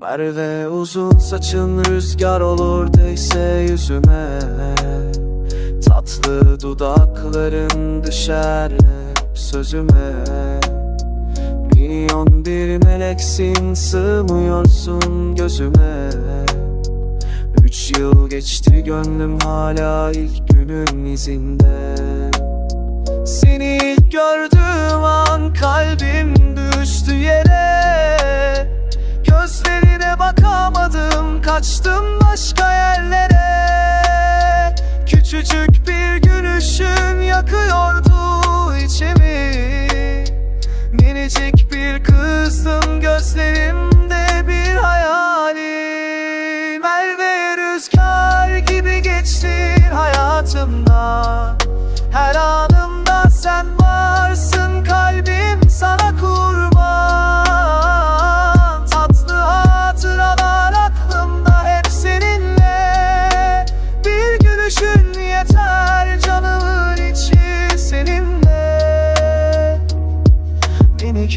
Merve uzun saçın rüzgar olur değse yüzüme. Tatlı dudakların düşer hep sözüme. Milyon bir meleksin sığmıyorsun gözüme. Üç yıl geçti gönlüm hala ilk günün izinde. Seni bakamadım kaçtım başka yerlere. Küçücük bir gülüşün yakıyordu içimi. Minicik bir kızdım gözlerimde bir hayalim. Merve rüzgar gibi geçtin hayatımdan Her anımda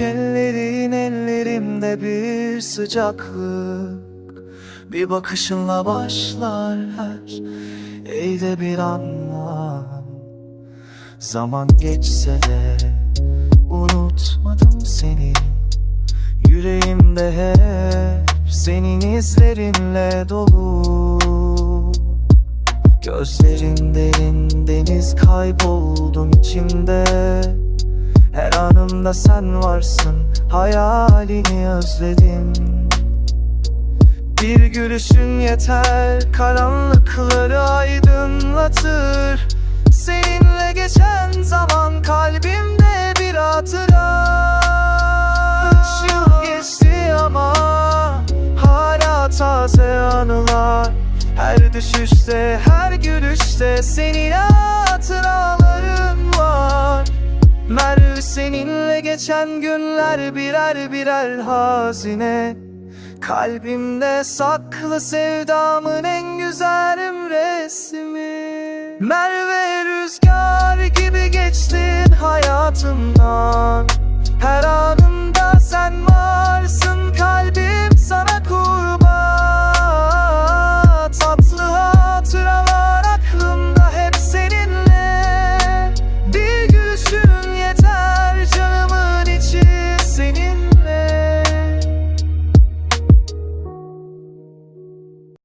ellerin ellerimde bir sıcaklık. Bir bakışınla başlar her Eyde bir anlam. Zaman geçse de Unutmadım seni. Yüreğimde hep Senin izlerinle dolu. Gözlerin derin deniz kayboldum içimde her anımda sen varsın Hayalini özledim. Bir gülüşün yeter Karanlıkları aydınlatır. Seninle geçen zaman Kalbimde bir hatıra. Üç yıl geçti ama Hala taze anılar. Her düşüşte her gülüşte Senin hatıraların var. Merve seninle geçen günler birer birer hazine. Kalbimde saklı sevdamın en